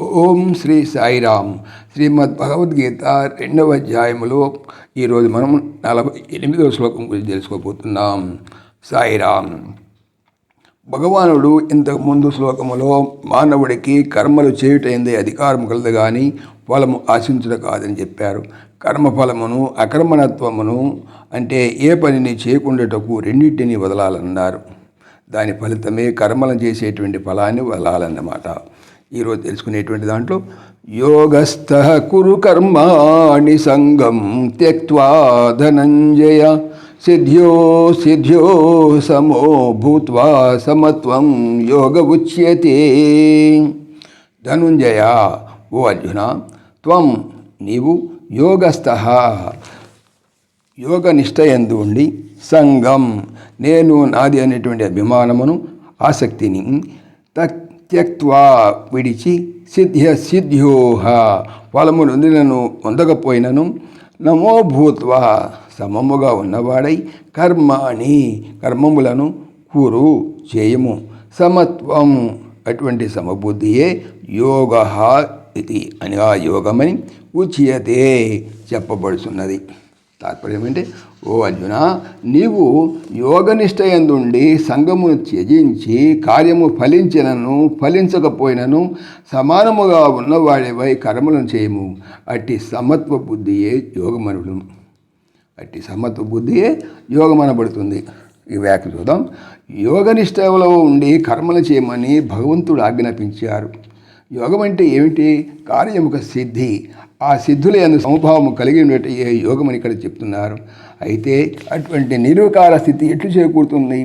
ఓం శ్రీ సాయిరామ్. శ్రీమద్ భగవద్గీత రెండవ అధ్యాయములో ఈరోజు మనం నలభై ఎనిమిదవ శ్లోకం గురించి తెలుసుకోబోతున్నాం. సాయిరామ్. భగవానుడు ఇంతకు ముందు శ్లోకములో మానవుడికి కర్మలు చేయుటైందే అధికారం కలదు కానీ ఫలము ఆశించుట కాదని చెప్పారు. కర్మఫలమును అకర్మణత్వమును అంటే ఏ పనిని చేయకుండాటకు రెండింటిని వదలాలన్నారు. దాని ఫలితమే కర్మలను చేసేటువంటి ఫలాన్ని వదలాలన్నమాట. ఈరోజు తెలుసుకునేటువంటి దాంట్లో యోగస్థ కురు కర్మాణి సంగం త్యక్వా ధనంజయ సిద్ధ్యో సిద్ధ్యో సమో భూత్వా సమత్వం యోగ ఉచ్యతే ధనుంజయ ఓ అర్జున త్వం నీవు యోగస్థ యోగ నిష్ఠయందు ఉండి సంగం నేను నాది అనేటువంటి అభిమానమును ఆసక్తిని త్యక్వా విడిచి సిద్ధ్య సిద్ధ్యోహ ఫలము నొందినను పొందకపోయినను. నమో సమముగా ఉన్నవాడై కర్మాణి కర్మములను కూరు చేయము. సమత్వం అటువంటి సమబుద్ధియే యోగ ఇది. అనగా యోగమని ఉచ్యతే చెప్పబడుతున్నది తాత్పర్యం ఏంటి? ఓ అర్జున నీవు యోగనిష్ట ఎందుండి సంగమును త్యజించి కార్యము ఫలించినను ఫలించకపోయినను సమానముగా ఉన్నవాడివై కర్మలను చేయము. అట్టి సమత్వ బుద్ధియే యోగమనుడు. అట్టి సమత్వ బుద్ధియే యోగమనబడుతుంది. ఈ వ్యాఖ్య చూద్దాం. యోగనిష్టలో ఉండి కర్మలు చేయమని భగవంతుడు ఆజ్ఞాపించారు. యోగం అంటే ఏమిటి? కార్యముఖ సిద్ధి. ఆ సిద్ధుల ఎందు సమభావము కలిగి ఉండేటి ఏ యోగమని ఇక్కడ చెప్తున్నారు. అయితే అటువంటి నిరుకార స్థితి ఎట్లు చేకూరుతుంది?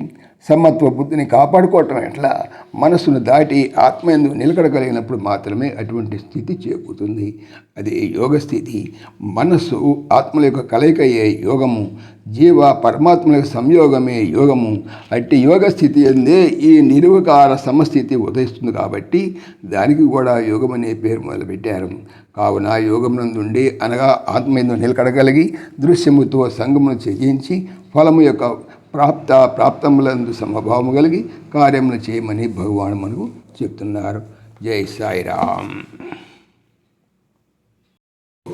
సమత్వ బుద్ధిని కాపాడుకోవటం ఎట్లా? మనస్సును దాటి ఆత్మయందు నిలకడగలిగినప్పుడు మాత్రమే అటువంటి స్థితి చేకూరుతుంది. అదే యోగ స్థితి మనస్సు ఆత్మల యొక్క కలయికయ్యే యోగము. జీవ పరమాత్మల సంయోగమే యోగము. అట్టి యోగ స్థితి అందే ఈ నిరువకార సమస్థితి ఉదయిస్తుంది కాబట్టి దానికి కూడా యోగం అనే పేరు మొదలుపెట్టారు. కావున యోగం నుండి అనగా ఆత్మయందు నిలకడగలిగి దృశ్యముతో సంగమును త్యజించి ఫలము యొక్క ప్రాప్త ప్రాప్తములందు సమభావము కలిగి కార్యములు చేయమని భగవాను మనకు చెప్తున్నారు. జై సాయిరామ్.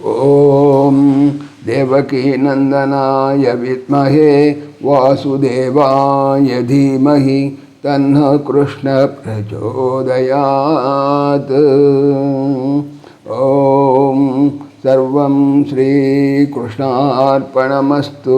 ఓం దేవకీ నందనాయ విద్మహే వాసుదేవాయ ధీమహి తన్న కృష్ణ ప్రచోదయాత్. ఓం సర్వం శ్రీకృష్ణార్పణమస్తు